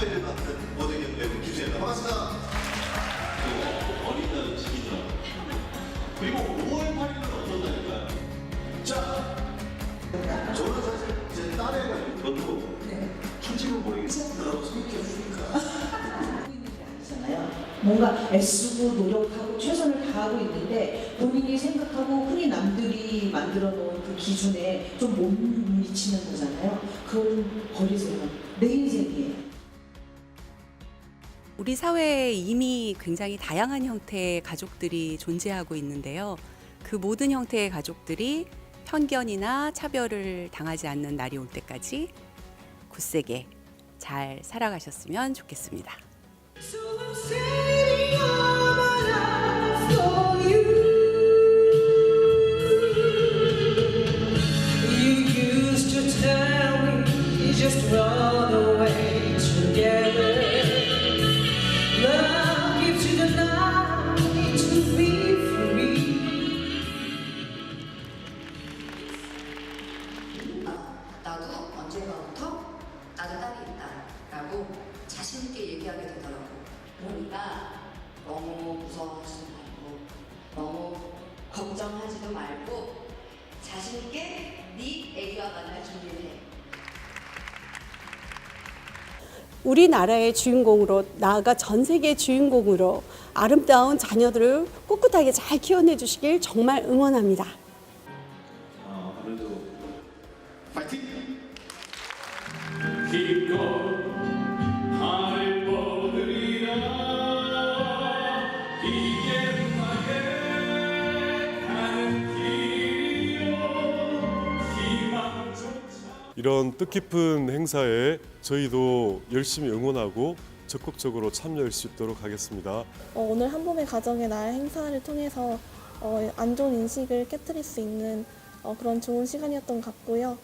스타일을 맡은 모델 배우 김수현입니다. 반갑습니다. 또 어린다는 지기더라고 그리고 5월 8일은 어떤 날일까요? 자! 저는 사실 제 딸애가 저도 초집은 모르겠어요. 여러분 생각해 주니까. 뭔가 애쓰고 노력하고 최선을 다하고 있는데 본인이 생각하고 흔히 남들이 만들어 놓은 그 기준에 좀 못 미치는 거잖아요. 그걸 버리세요. 내 인생이에요. 우리 사회에 이미 굉장히 다양한 형태의 가족들이 존재하고 있는데요. 그 모든 형태의 가족들이 편견이나 차별을 당하지 않는 날이 올 때까지 굳세게 잘 살아가셨으면 좋겠습니다. 나도 언젠가부터 나도 딸이 있다라고 자신 있게 얘기하게 되더라고. 그러니까 너무 무서워하지도 말고 너무 걱정하지도 말고 자신 있게 네 애기와 만날 준비를 해. 우리나라의 주인공으로 나아가 전 세계의 주인공으로 아름다운 자녀들을 꿋꿋하게 잘 키워내 주시길 정말 응원합니다. 어, 오늘도 파이팅! 이런 뜻깊은 행사에 저희도 열심히 응원하고 적극적으로 참여할 수 있도록 하겠습니다. 어, 오늘 한 봄의 가정의 날 행사를 통해서 어, 안 좋은 인식을 깨뜨릴 수 있는 어, 그런 좋은 시간이었던 것 같고요.